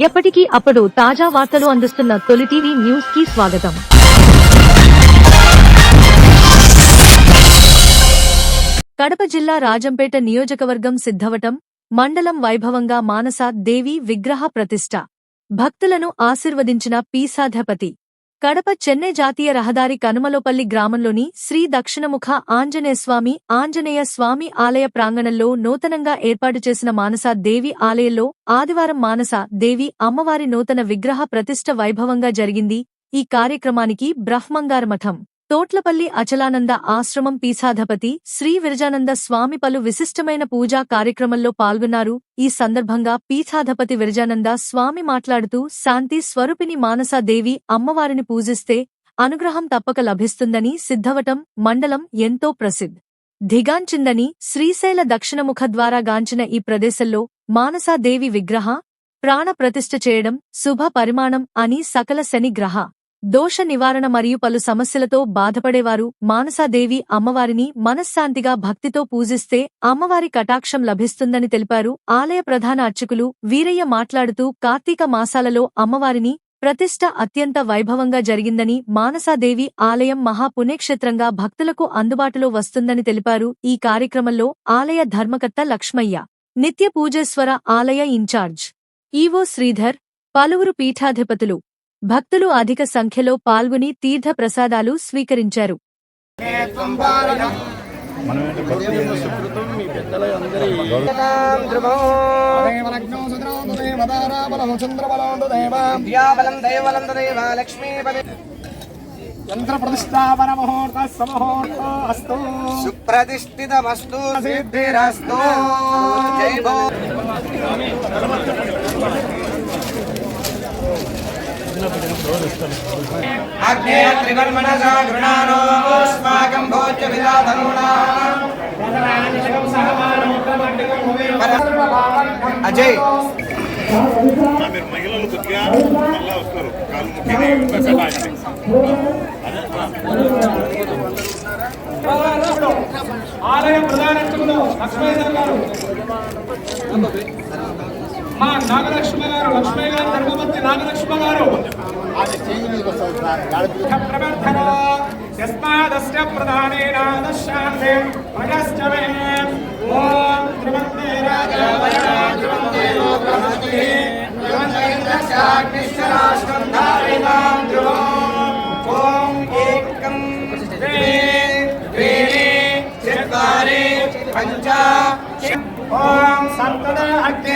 ఎప్పటికీ అప్పుడు తాజా వార్తలు అందిస్తున్న తొలి టీవీ న్యూస్కి స్వాగతం. కడప జిల్లా రాజంపేట నియోజకవర్గం సిద్ధవటం మండలం వైభవంగా మానసా దేవి విగ్రహ ప్రతిష్ట. భక్తులను ఆశీర్వదించిన పీసాధపతి కడప చెన్నై జాతీయ రహదారి కనుమలోపల్లి గ్రామంలోని శ్రీ దక్షిణముఖ ఆంజనేయస్వామి ఆంజనేయ స్వామి ఆలయ ప్రాంగణంలో నూతనంగా ఏర్పాటు చేసిన మానస దేవి ఆలయంలో ఆదివారం మానస దేవి అమ్మవారి నూతన విగ్రహ ప్రతిష్ట వైభవంగా జరిగింది. ఈ కార్యక్రమానికి బ్రహ్మంగారమఠం తోట్లపల్లి అచలానంద ఆశ్రమం పీఠాధిపతి శ్రీ విరజానంద స్వామి పలు విశిష్టమైన పూజా కార్యక్రమంలో పాల్గొన్నారు. ఈ సందర్భంగా పీఠాధిపతి విరజానంద స్వామి మాట్లాడుతూ శాంతి స్వరూపిణి మానసాదేవి అమ్మవారిని పూజిస్తే అనుగ్రహం తప్పక లభిస్తుందని సిద్ధవటం మండలం ఎంతో ప్రసిద్ధ్ ధిగాంచిందని శ్రీశైల దక్షిణముఖ ద్వారా గాంచిన ఈ ప్రదేశంలో మానసాదేవి విగ్రహ ప్రాణ ప్రతిష్ఠ చేయడం శుభ పరిమాణం అని సకల శని గ్రహ దోష నివారణ మరియు పలు సమస్యలతో బాధపడేవారు. మానసాదేవి అమ్మవారిని మనశ్శాంతిగా భక్తితో పూజిస్తే అమ్మవారి కటాక్షం లభిస్తుందని తెలిపారు. ఆలయ ప్రధాన అర్చకులు వీరయ్య మాట్లాడుతూ కార్తీక మాసాలలో అమ్మవారిని ప్రతిష్ట అత్యంత వైభవంగా జరిగిందని మానసాదేవి ఆలయం మహాపుణ్యక్షేత్రంగా భక్తులకు అందుబాటులో వస్తుందని తెలిపారు. ఈ కార్యక్రమంలో ఆలయ ధర్మకర్త లక్ష్మయ్య నిత్య పూజేశ్వర ఆలయ ఇన్ఛార్జ్ ఈవో శ్రీధర్ పలువురు పీఠాధిపతులు భక్తులు అధిక సంఖ్యలో పాల్గొని తీర్థ ప్రసాదాలు స్వీకరించారు యంత్ర ప్రతిష్టాపన ముహూర్త సమూహూర్త అస్తు సుప్రతిష్ఠితమస్తు సిద్ధిరస్తు జై భో అగ్నే త్రివర్మణసా గృణానోస్మాకం భోజ్య అజయ్. మీరు మహిళలు కొద్దిగా మళ్ళా వస్తారు కాలు ఆలయ ప్రధాన లక్ష్మయ్య గారు మా నాగలక్ష్మి గారు లక్ష్మయ్య గారు నాగలక్ష్మి గారు. ప్రవర్ధన యస్మాదస్య ప్రధానేన దశాంతే ప్రజశ్చ మే ఓం త్రివందే రాజావయ త్రివందే లోకమతి త్రివందే ఇంద్రస్యాగ్నిశ్చరాష్ట్రం ధారిణాం ధ్రువం ఓం ఏకం ద్వే त्रीणि चत्वारि पञ्च ఓం సప్తదే అగ్నే